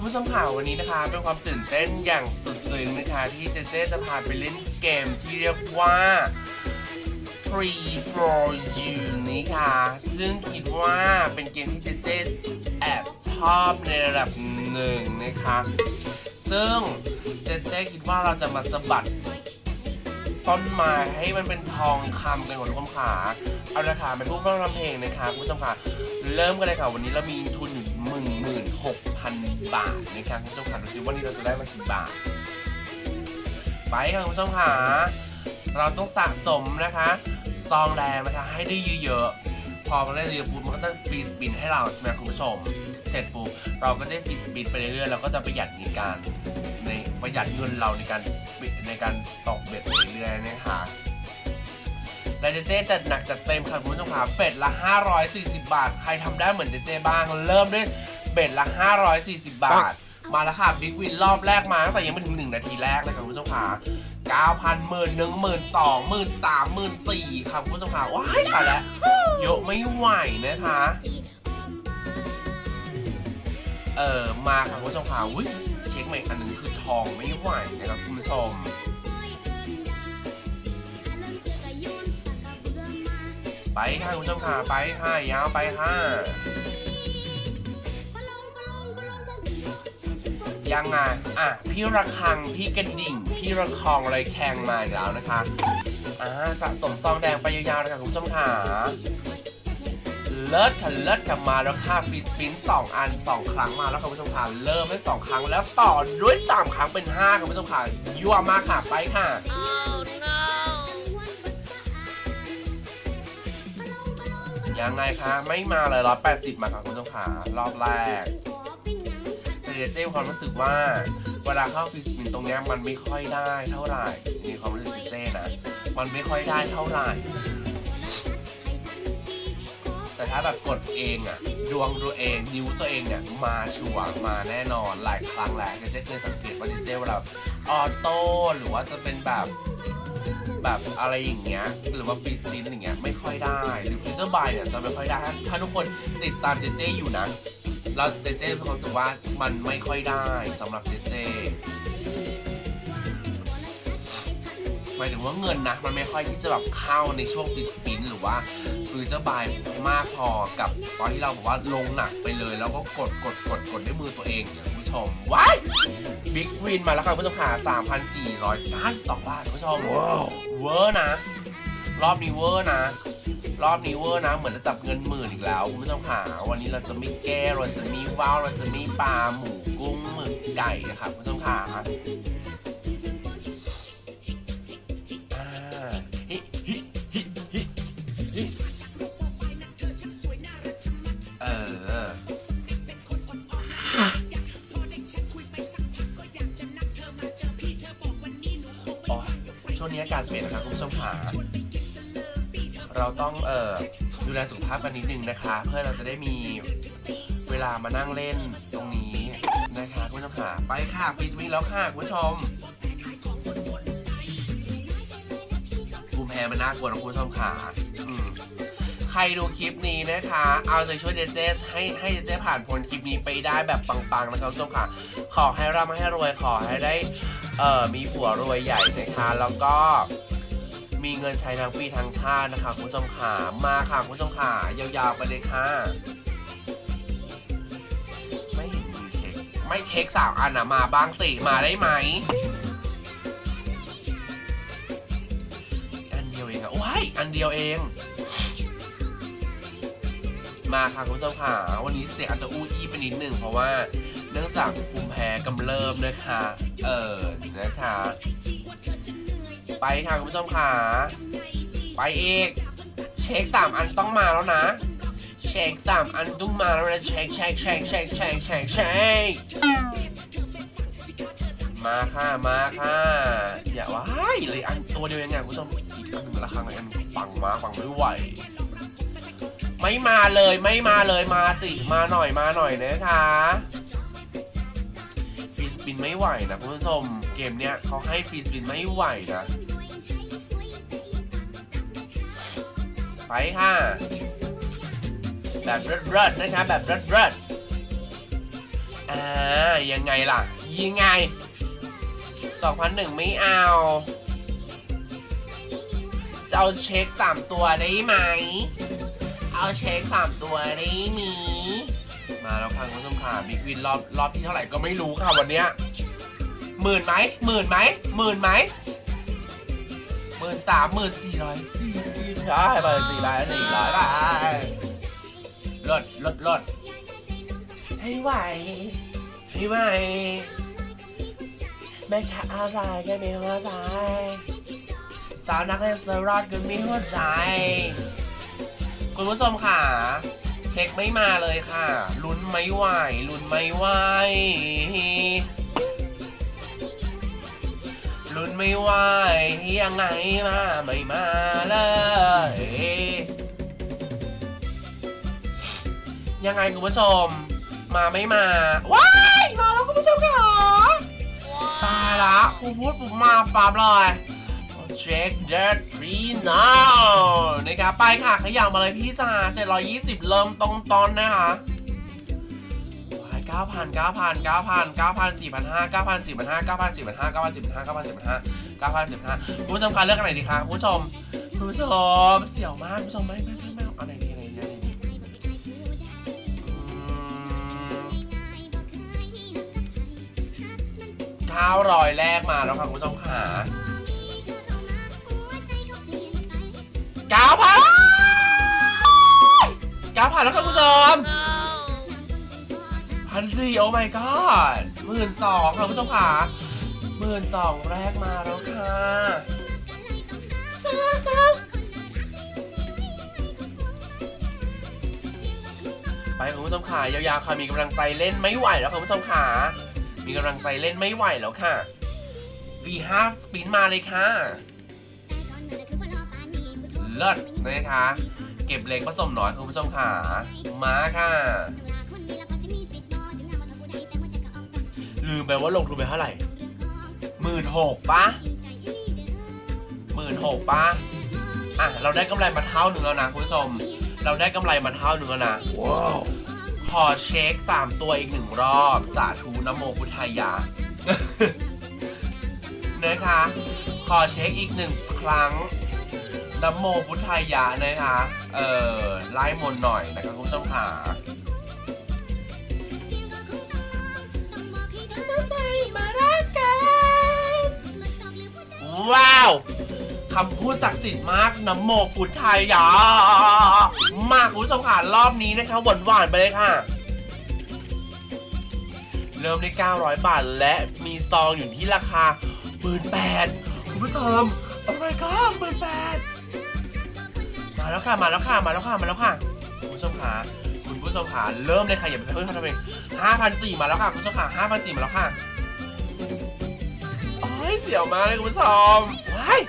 คุณผู้ชมค่ะวันนี้นะคะ เป็นความตื่นเต้นอย่างสุดซึ้งนะคะ ที่เจเจจะพาไปเล่นเกมที่เรียกว่า Free for You นี่ค่ะ ซึ่งคิดว่าเป็นเกมที่เจเจแอบชอบในระดับหนึ่งนะคะ ซึ่งเจเจคิดว่าเราจะมาสะบัดต้นไม้ให้มันเป็นทองคำกันหมดทุกคนขาเอาละค่ะเป็นผู้ร้องรำเพลงนะคะคุณผู้ชมค่ะ เริ่มกันเลยค่ะ วันนี้เรามีทุนหนึ่งหมื่นหมื่นหกพัน บาทนะคะคุณผู้ชมค่ะดูสิวันนี้เราจะได้มากี่บาท ไปค่ะคุณผู้ชมค่ะเราต้องสะสมนะคะซองแดงนะคะให้ได้เยอะๆ พอมันได้เยอะปุ๊บมันก็จะฟรีสปินให้เราใช่ไหมคุณผู้ชม เสร็จปุ๊บเราก็จะฟรีสปินไปเรื่อยๆ แล้วก็จะประหยัดในการในประหยัดเงินเราในการในการตอกเบ็ดไปเรื่อยๆนะคะและเจเจจัดหนักจัดเต็มค่ะคุณผู้ชมค่ะเป็ดละ 540 บาท ใครทำได้เหมือนเจเจบ้าง เริ่มด้วย เบ็ดละ 540 บาท มาแล้วค่ะบิ๊กวินรอบแรกมาตั้งแต่ยังไม่ถึง 1 นาทีแรกเลยค่ะคุณผู้ชมค่ะ9,000หมื่นหนึ่งหมื่นสองหมื่นสามหมื่นสี่ค่ะคุณผู้ชมค่ะว้ายตายแล้วเยอะไม่ไหวนะคะ เออมาค่ะคุณผู้ชมค่ะอุ้ยเช็คใหม่อันหนึงคือทองไม่ไหวนะครับคุณผู้ชมไปค่ะคุณผู้ชมค่ะไปค่ะยาวไปค่ะ ยังไงอะ พี่ระคัง พี่กระดิ่ง พี่ระคองอะไรแข่งมาอีกแล้วนะคะอ่าสะสมซองแดงไปยาวๆนะคะคุณผู้ชมค่ะเลิศค่ะเลิศค่ะมาแล้วค่ะฟิสฟินสองอันสองครั้งมาแล้วค่ะคุณผู้ชมค่ะเริ่มด้วยสองครั้งแล้วต่อด้วยสามครั้งเป็นห้าค่ะคุณผู้ชมค่ะยั่วมากค่ะไปค่ะ ยังไงคะไม่มาเลยร้อยแปดสิบมาค่ะคุณผู้ชมขารอบแรก ยเจ๊มีความรู้สึกว่าเวลาเข้าฟิสปินตรงเนี้ยมันไม่ค่อยได้เท่าไหร่มีความรู้สึกเจ๊นะมันไม่ค่อยได้เท่าไหร่ แต่ถ้าแบบกดเองอะดวงตัวเองนิ้วตัวเองเนี่ยมาชัวร์มาแน่นอนหลายครั้งแล้วเจ๊เคยสังเกตว่าเจ๊เวลาออโต้หรือว่าจะเป็นแบบแบบอะไรอย่างเงี้ยหรือว่าฟรีสตินอย่างเงี้ยไม่ค่อยได้ หรือฟิวเจอร์บายเนี่ยจะไม่ค่อยได้ ถ้าทุกคนติดตามเจเจอยู่นะ เราเจเจมีความรู้สึกว่ามันไม่ค่อยได้สำหรับเจเจหมายถึงว่าเงินนะมันไม่ค่อยที่จะแบบเข้าในช่วงฟรีปินหรือว่าฟิวเจอร์บายมากพอกับตอนที่เราบอกว่าลงหนักไปเลย แล้วก็กดกดกดกดด้วยมือตัวเองอย่างคุณผู้ชมว้ายบิ๊กวินมาแล้วครับคุณผู้ชมค่ะ3,492บาทคุณผู้ชมเวอร์นะ รอบนี้เวอร์นะ รอบนี้เวอร์นะเหมือนจะจับเงินหมื่นอีกแล้วคุณผู้ชมค่ะวันนี้เราจะไม่แก้เราจะมีว้าวเราจะมีปลาหมูกุ้งหมึกไก่นะครับคุณผู้ชมค่ะอ่าฮิฮิฮิฮิฮิเอออ๋อช่วงนี้อากาศเปลี่ยนนะครับคุณผู้ชมขา เราต้องเอ่อดูแลสุขภาพกันนิดนึงนะคะ เพื่อเราจะได้มีเวลามานั่งเล่นตรงนี้นะคะคุณผู้ชมขาไปค่ะฟีสวิงแล้วค่ะคุณผู้ชมภูมิแพ้มันน่ากลัวนะคุณผู้ชมขาอืมใครดูคลิปนี้นะคะ เอาใจช่วยเจเจให้ให้เจเจผ่านพ้นคลิปนี้ไปได้แบบปังๆนะครับคุณผู้ชมค่ะ ขอให้ร่ำให้รวยขอให้ได้เอ่อมีผัวรวยใหญ่นะคะแล้วก็ มีเงินใช้ทั้งปีทั้งชาตินะคะคุณผู้ชมขามาค่ะคุณผู้ชมขายาวๆไปเลยค่ะ ไม่เห็นมีเช็ค ไม่เช็คสามอันอะมาบ้างสิมาได้ไหมอันเดียวเองอะโอ้ยอันเดียวเอง มาค่ะคุณผู้ชมค่ะวันนี้เสียงอาจจะอู้อี้ไปนิดหนึ่งเพราะว่าเนื่องจากภูมิแพ้กำเริบนะคะ เออนะคะ ไปค่ะคุณผู้ชมค่ะไปอีกเช็คสามอันต้องมาแล้วนะเช็คสามอันต้องมาแล้วนะเช็คเช็คเช็คเช็คเช็คเช็คเช็คมาค่ะมาค่ะอย่าว่าให้เลยอันตัวเดียวยังไงคุณผู้ชมอีกอันหนึ่งราคาอีกอันหนึ่งปังมากปังไม่ไหวไม่มาเลยไม่มาเลยมาสิมาหน่อยมาหน่อยนะคะฟีสปินไม่ไหวนะคุณผู้ชมเกมเนี้ยเขาให้ฟีสปินไม่ไหวนะ ไปค่ะ แบบเริดๆนะคะแบบเริดๆอ่ายังไงล่ะ ยังไง 2001 ไม่เอาจะเอาเช็ค 3 ตัวได้ไหม เอาเช็ค 3 ตัวได้มีมาแล้วค่ะคุณผู้ชมค่ะบิ๊กวินรอบรอบที่เท่าไหร่ก็ไม่รู้ค่ะวันเนี้ยหมื่นไหมหมื่นไหมหมื่นไหมหมื่นสามหมื่นสี่ร้อยสี่ ใช่ไปสี่ร้อยสี่ร้อยไปลดลดลดให้ไหวให้ไหวแม่ค้าอะไรก็มีหัวใจ สาวนักเล่นสรอดก็มีหัวใจ คุณผู้ชมค่ะ เช็คไม่มาเลยค่ะ ลุ้นไม่ไหว ลุ้นไม่ไหว ลุ้นไม่ไหวยังไงมาไม่มาเลยยังไงคุณผู้ชม มาไม่มาว้ายมาแล้วคุณผู้ชมค่ะตายละกูพูดปุบมาปั๊บเลย check that tree now นะครับไปค่ะขยับมาเลยพี่จ้า720 เริ่มตรงตอนนะคะ 9,000 9,000 9,000 9,000 4,500 9,000 4,500 9,000 4,500 9,000 4,500 9,000 4,500 9,000 4,500คุณผู้ชมคะเลือกอันไหนดีคะคุณผู้ชมคุณผู้ชมเสี่ยวมากคุณผู้ชมไม่ไม่ไม่ไม่เอาอันไหนดีอันไหนดีอันไหนดีข้าวรอยแรกมาแล้วค่ะคุณผู้ชมค่ะเก้าพันเก้าพันแล้วครับคุณผู้ชม พันสี่โอ้ my god หมื่นสองครับคุณผู้ชมค่ะหมื่นสองแรกมาแล้วค่ะ ไปคุณผู้ชมค่ะยาวๆค่ะมีกำลังใจเล่นไม่ไหวแล้วคุณผู้ชมค่ะมีกำลังใจเล่นไม่ไหวแล้วค่ะ V5 สปินมาเลยค่ะเลิศนะคะ เก็บเล็กผสมน้อยคุณผู้ชมขามาค่ะ ลืมไปว่าลงทุนไปเท่าไหร่หมื่นหกปะหมื่นหกปะอะเราได้กำไรมาเท่าหนึ่งแล้วนะคุณผู้ชม เราได้กำไรมาเท่าหนึ่งแล้วนะว้าวขอเช็คสามตัวอีกหนึ่งรอบ สาธุนะโมพุทธายานะคะ ขอเช็คอีกหนึ่งครั้งนะโมพุทธายะนะคะ เอ่อไล่มนต์หน่อยนะครับคุณผู้ชมขาำพูดศักดิ์สิทธิ์มากนะโมพุทธายะมากคุณผู้ชมขารอบนี้นะคะหวานหวานๆไปเลยค่ะเริ่มที่900 บาท และมีซองอยู่ที่ราคาหมื่นแปดคุณผู้ชม โอ้ my god หมื่นแปดมาแล้วค่ะ มาแล้วค่ะ มาแล้วค่ะ มาแล้วค่ะ คุณผู้ชมขาคุณผู้ชมขาเริ่มเลยค่ะ อย่าไปเพิ่งทำเองห้าพันสี่มาแล้วค่ะ คุณผู้ชมขาห้าพันสี่มาแล้วค่ะ โอ้ยเสียวมากเลยคุณผู้ชมว้าย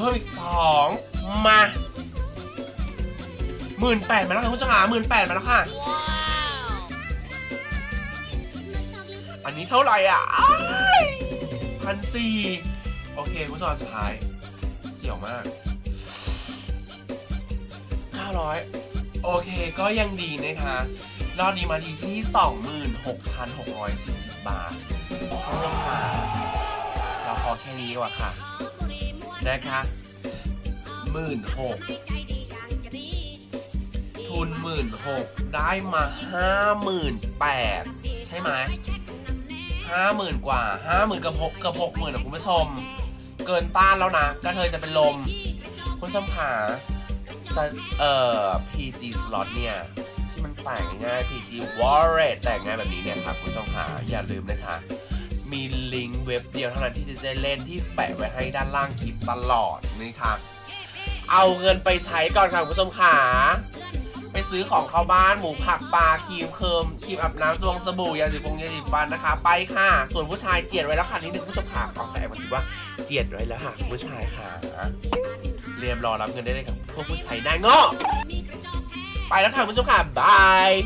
พิ่มอีกสองมาหมื่นแปดมาแล้วค่ะคุณผู้ชมขาหมื่นแปดมาแล้วค่ะ อันนี้เท่าไหร่อะพันสี่โอเคคุณผู้ชมสุดท้าย เสียวมาก900โอเคก็ยังดีนะคะรอบนี้มาดีที่ 26,640 บาทคุณผู้ชมค่ะเราพอแค่นี้ดีกว่าค่ะ นะคะหมื่นหกทุนหมื่นหกได้มาห้าหมื่นแปดใช่ไหมห้าหมื่นกว่าห้าหมื่นกับหกกับหกหมื่นนะคุณผู้ชม เกินต้านแล้วนะกระเทยจะเป็นลม คุณผู้ชมขาเอ่อ PG slot เนี่ยที่มันแต่งง่าย PG wallet แต่งง่ายแบบนี้เนี่ยครับคุณผู้ชมขาอย่าลืมนะคะ มีลิงก์เว็บเดียวเท่านั้นที่จะได้เล่นที่แปะไว้ให้ด้านล่างคลิปตลอดนี่ค่ะ เอาเงินไปใช้ก่อนค่ะคุณผู้ชมขาไปซื้อของเข้าบ้านหมูผักปลาครีมเคิมครีมอาบน้ำจวงสบู่ยาสีฟงยาสีฟันนะคะ ไปค่ะ ส่วนผู้ชายเจียดไว้แล้วค่ะนิดนึงคุณผู้ชมค่ะฟังแต่มาสิว่าเจียดไว้แล้วค่ะผู้ชายค่ะเรียมรอรับเงินได้เลยกับพวกผู้ชายหน้าโง่ไปแล้วค่ะคุณผู้ชมค่ะบาย